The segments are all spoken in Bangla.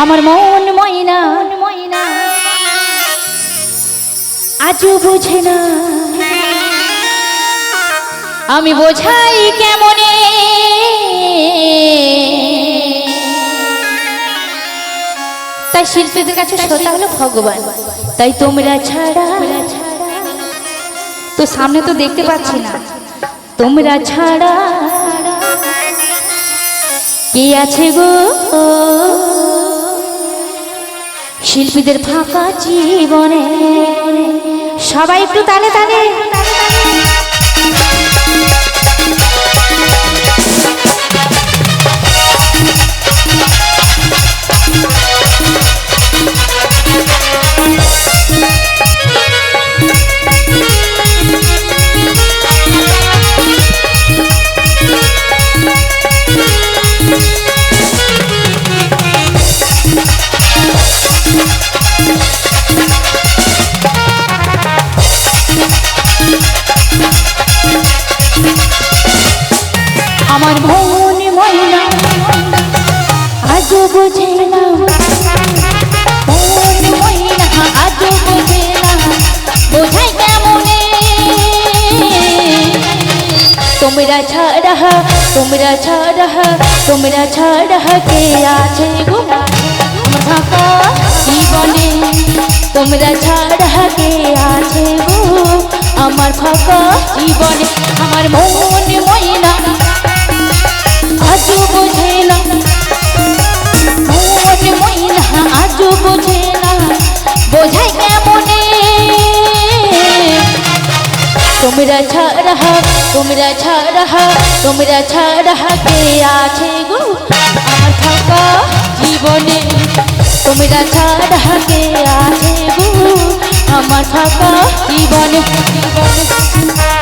আমার মন ময়না। ময়না আজও বোঝে না। আমি বোঝাই কেমনে? তাই শিল্পীদের কাছে শ্রোতা হলো ভগবান। তাই তোমরা ছাড়া তো সামনে তো দেখতে পাচ্ছি না। তোমরা ছাড়া কে আছে গো? শিল্পীদের ফাঁকা জীবনে। সবাই একটু তালে তালে। তোমরা ছাড়া তোমরা ছাড়া তোমরা ছাড়া কে আছে গো? ফাঁকা জীবনে, তোমরা ছাড়া কে আছে গো? আমার ফাঁকা জীবনে, আমার মন ময়না। আজও বোঝে না, মন ময়না, আজও বোঝে না বোঝাই কেমনে? তোমরা ছাড়া তোমরা ছাড়া তোমরা ছাড়া কে আছে গো? আমার থাকা জীবনে। তোমরা ছাড়া কে আছে গো? আমার থাকা জীবনে জীবনে।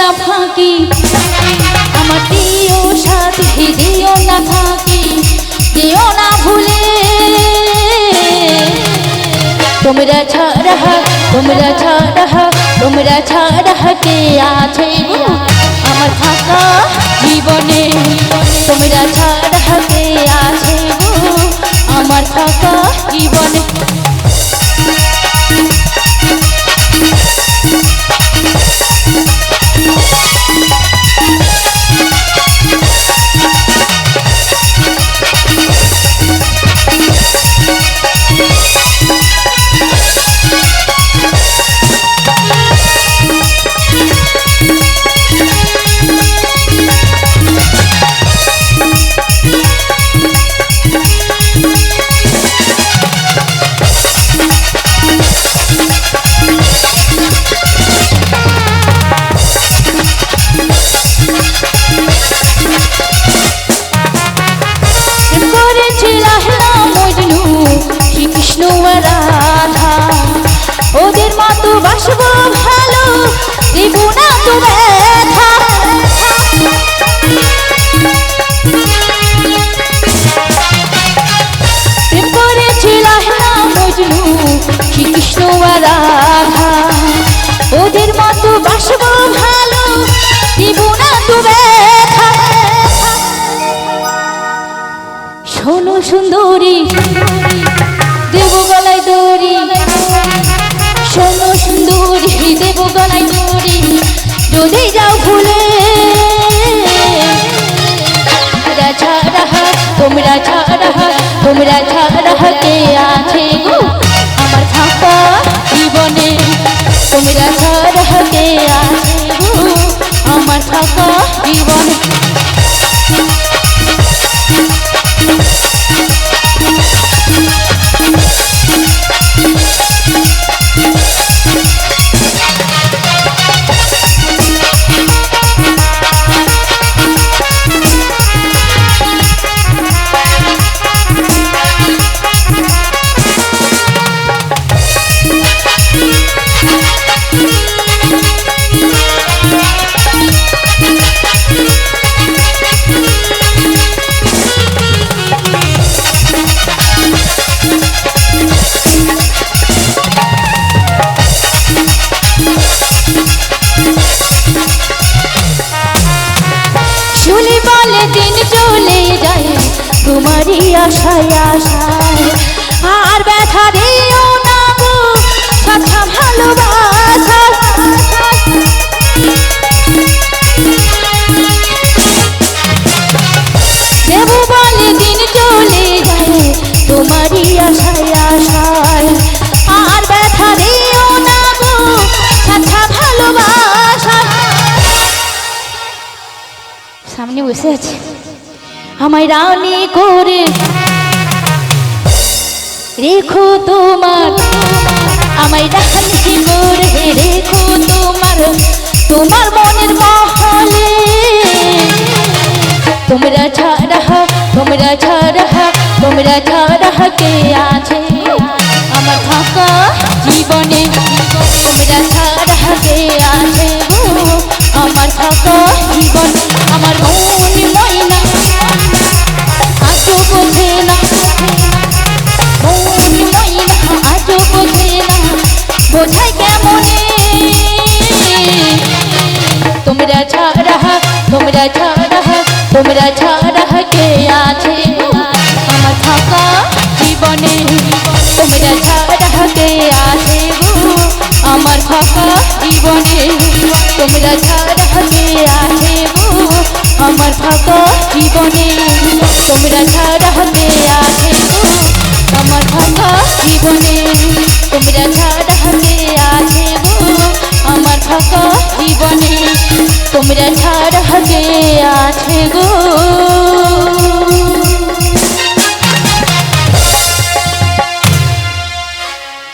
না ফাঁকি। আমার প্রিয় সাথী, দিও না ফাঁকি, দিও না ভুলে। তোমরা ছাড়া তোমরা ছাড়া তোমরা ছাড়া কে আছে? আমার ফাঁকা জীবনে তোমরা ছাড়া কে আছে? ফাঁকা জীবনে আশায় আশায় আর ব্যথা দিও না গো, কথা ভালোবাসা। দেব বলে, দিন চলে যায় তোমারই আশায় আশায়। আর ব্যথা দিও না গো, কথা ভালোবাসা। সামনে বসে আছে। আমায় রানী করে। রেখো তোমার, আমায় রানী করে রেখো তোমার তোমার মনের মহলে। তোমরা ছাড়া তোমরা ছাড়া তোমরা ছাড়া কে আছে? আমার বোঝাই কেমনে? তোমরা ছাড়া তোমরা ছাড়া তোমরা ছাড়া কে আছে? আমার থাকা জীবনে তোমরা ছাড়া কে আছে আমার ফাঁকা জীবনে তোমরা ছাড়া কে আছে আমার ফাঁকা জীবনে তোমরা ছাড়া কে আছে আমার ফাঁকা জীবনে তোমরা ছাড়া গো।